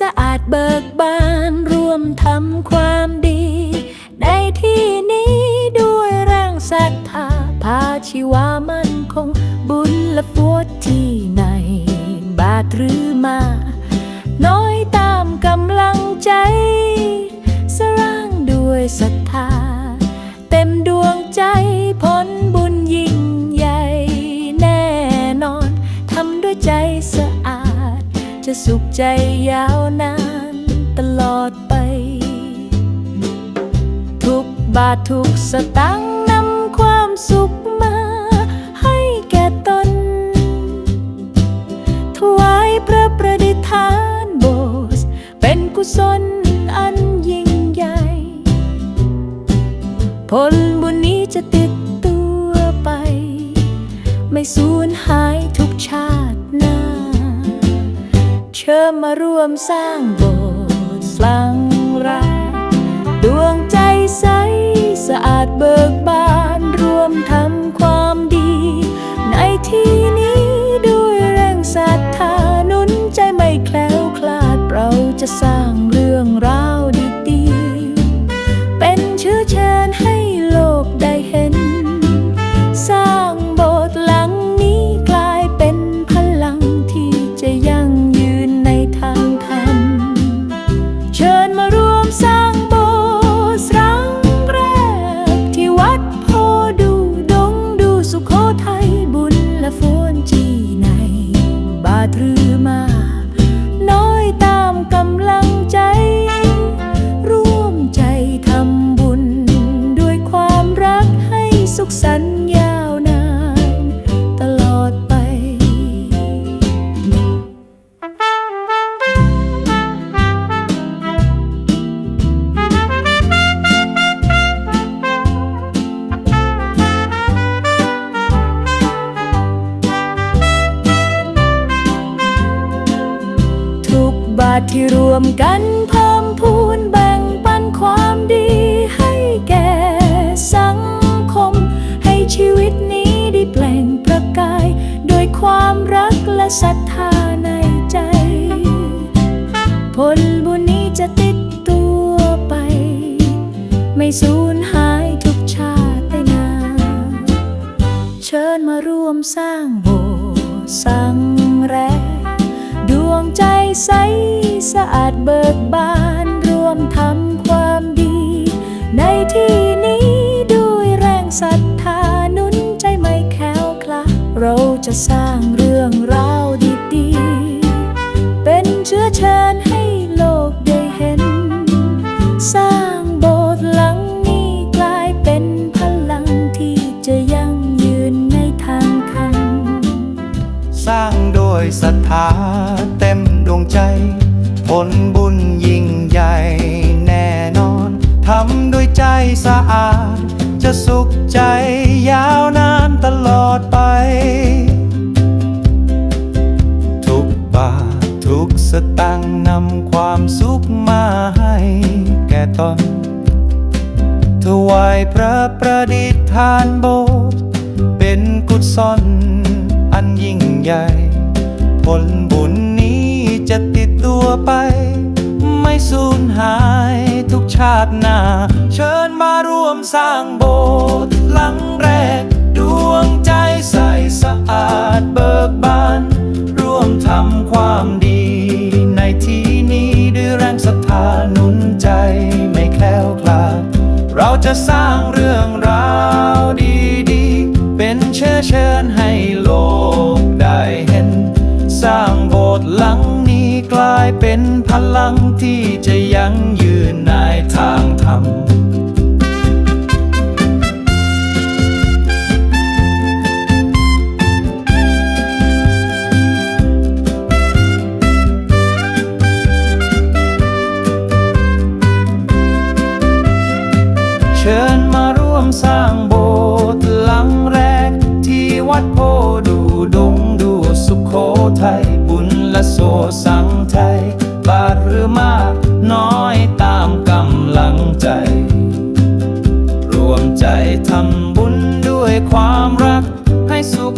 สะอาดเบิกบานร่วมทำความดี ในที่นี้ด้วยแรงศรัทธาพาชีวามั่นคง สุขใจยาวนานตลอดไป ทุกบาททุกสตังค์นำความสุขมาให้แก่ตน ถวายพระประดิษฐานโบสถ์เป็นกุศลอันยิ่งใหญ่ผล ชิญมาร่วมสร้างโบสถ์ลังราดวงใจใสสะอาดเบิก บาทที่รวมกันเพิ่มพูนแบ่งปันความดีให้แก่สังคม ให้ชีวิตนี้ได้เปล่งประกายด้วยความรักและศรัทธาในใจ ผลบุญนี้จะติดตัวไป ไม่สูญหายทุกชาตินา เชิญมาร่วมสร้างโบสถ์สัง ใสสะอาดเบิกบานรวมทำความดี ในที่นี้ด้วยแรงศรัทธานุนใจไม่แค้วคลาดเราจะสร้างเรื่องราวดีๆ เป็นเชื้อเชิญให้โลกได้เห็น สร้างโบสถ์หลังนี้กลายเป็นพลังที่จะยั่งยืนในทางธรรมสร้างโดยศรัทธาเต็ม วงใจ ผลบุญยิ่งใหญ่แน่นอน ทำด้วยใจสะอาด จะสุขใจยาวนานตลอดไป ทุกบาททุกสตังนำความสุขมาให้แก่ตนถวายพระประดิษฐานโบสถ์เป็นกุศลอันยิ่งใหญ่ ผลบุญ ติหน้า เชิญมาร่วมสร้างโบสถ์หลังแรก ดวงใจใสสะอาดเบิกบาน ร่วมทำความดี ในที่นี้ด้วยแรงศรัทธาหนุนใจไม่แคล้วคลาด เราจะสร้างเรื่องราวดีๆ เป็นเชื้อเชิญให้โลกได้เห็น สร้างโบสถ์หลังนี้กลายเป็นพลังที่จะยั่งยืนใน สังไทย บาทหรือมากน้อยตามกำลังใจ รวมใจทำบุญด้วยความรักให้สุข